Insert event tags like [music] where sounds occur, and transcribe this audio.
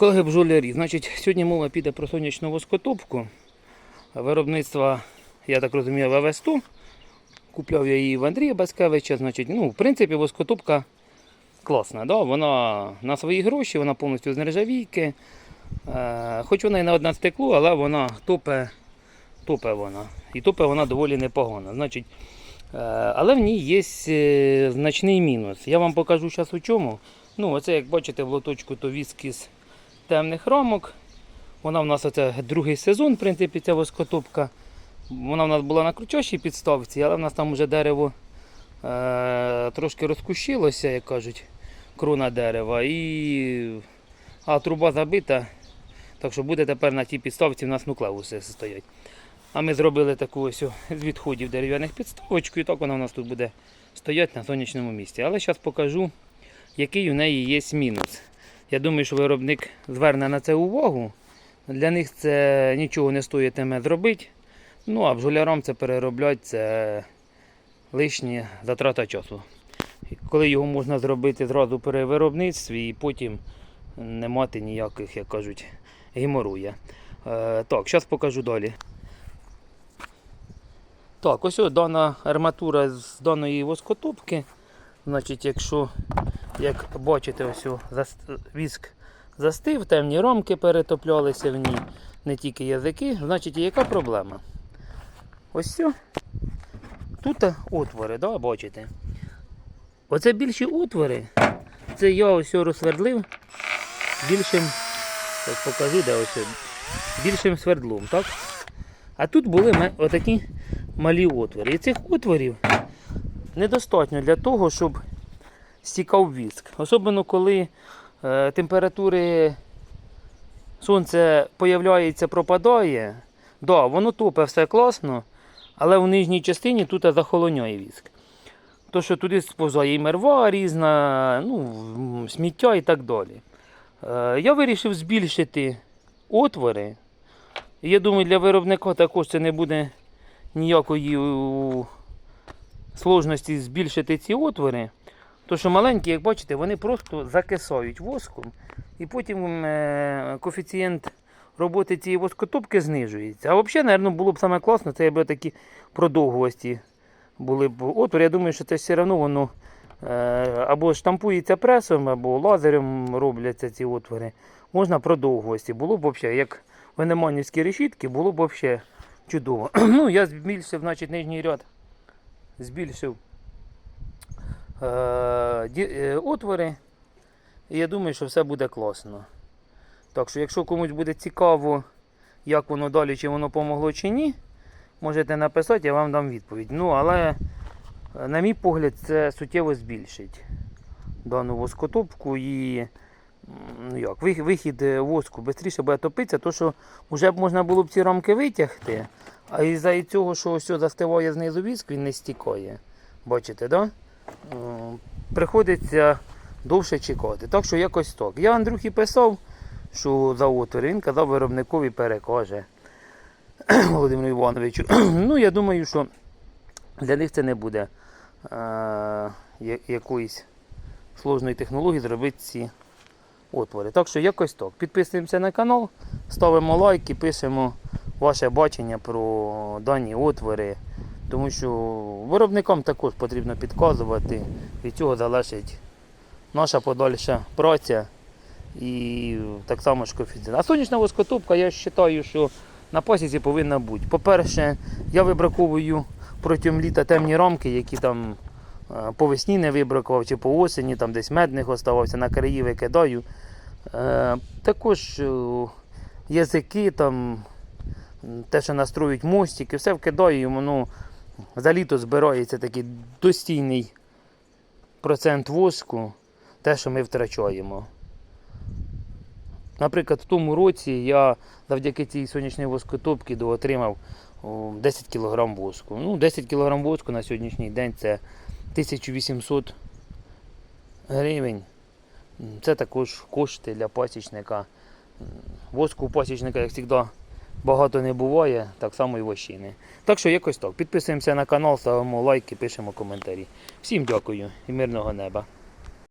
Колеги бджолярі, значить, сьогодні мова піде про сонячну воскотопку. Виробництва, я так розумію, ВВ100. Купляв я її в Андрія Баскевича. Значить, ну, в принципі, воскотопка класна. Да? Вона на свої гроші, вона повністю з нержавійки. Е, хоч вона і на одне стекло, але вона топе, топе вона. І топе вона доволі непогана. Значить, е, але в ній є е, значний мінус. Я вам покажу зараз у чому. Ну, оце, як бачите, в лоточку то віск із темних рамок. Вона в нас оце другий сезон, в принципі, ця воскотопка. Вона в нас була на кручащій підставці, але в нас там вже дерево е, трошки розкущилося, як кажуть, крона дерева. І... А труба забита. Так що буде тепер на тій підставці в нас нуклеуси стоять. А ми зробили таку ось з відходів дерев'яних підставочку, і так вона у нас тут буде стояти на сонячному місці. Але зараз покажу, який у неї є мінус. Я думаю, що виробник зверне на це увагу. Для них це нічого не стоїтиме зробити. Ну а бджолярам це переробляти це лишня затрата часу. Коли його можна зробити зразу при виробництві і потім не мати ніяких, як кажуть, геморуя. Е, так, зараз покажу далі. Так, ось дана арматура з даної воскотопки. Значить, якщо, як бачите, ось віск застив, темні ромки перетоплялися в ній, не тільки язики. Значить, яка проблема? Ось все. Тут отвори, да, бачите? Оце більші отвори. Це я ось розсвердлив більшим, покажу, де ось, більшим свердлом, так? А тут були отакі малі отвори. І цих отворів недостатньо для того, щоб стікав віск. Особливо коли е, температури сонце появляється, пропадає. Да, воно топе все класно, але в нижній частині тут захолоняє віск. То, що туди сповзає і мерва різна, ну, сміття і так далі. Е, я вирішив збільшити отвори. Я думаю, для виробника також це не буде ніякої сложності збільшити ці отвори. То що маленькі, як бачите, вони просто закисають воском. І потім е, коефіцієнт роботи цієї воскотопки знижується. А взагалі, мабуть, було б саме класно, це якби такі продовгості були б отвори. Я думаю, що це все одно воно е, або штампується пресом, або лазером робляться ці отвори. Можна продовгості. Було б взагалі, як венеманівські решітки, було б взагалі чудово. [clears throat] ну, я збільшив, значить, нижній ряд. Збільшив отвори. І я думаю, що все буде класно. Так що, якщо комусь буде цікаво, як воно далі, чи воно помогло чи ні, можете написати, я вам дам відповідь. Ну, але, е, на мій погляд, це суттєво збільшить дану воскотопку і ну як, вихід е, воску швидше буде топитися, то що вже б можна було б ці рамки витягти, а із-за цього, що все застиває знизу віск, він не стікає. Бачите, да? Приходиться довше чекати. Так що якось так. Я Андрюхі писав, що за отвір, він казав виробникові перекаже [clears throat] Володимиру Івановичу. [clears throat] ну, я думаю, що для них це не буде е- якоїсь сложної технології зробити ці отвори. Так що якось так. Підписуємося на канал, ставимо лайки, пишемо ваше бачення про дані отвори. Тому що виробникам також потрібно підказувати, від цього залежить наша подальша праця і так само ж коефіцієнт. А сонячна воскотопка, я вважаю, що на пасіці повинна бути. По-перше, я вибраковую протягом літа темні рамки, які там е, по весні не вибракував, чи по осені, там десь медних оставався, на краї викидаю. Е, Також е, язики, там, те, що настроюють мостики, все вкидаю, і воно за літо збирається такий достійний процент воску, те, що ми втрачаємо. Наприклад, в тому році я завдяки цій сонячній воскотопці доотримав 10 кг воску. Ну, 10 кг воску на сьогоднішній день це 1800 гривень. Це також кошти для пасічника. Воску у пасічника, як завжди, багато не буває, так само і вощини. Так що якось так. Підписуємося на канал, ставимо лайки, пишемо коментарі. Всім дякую і мирного неба.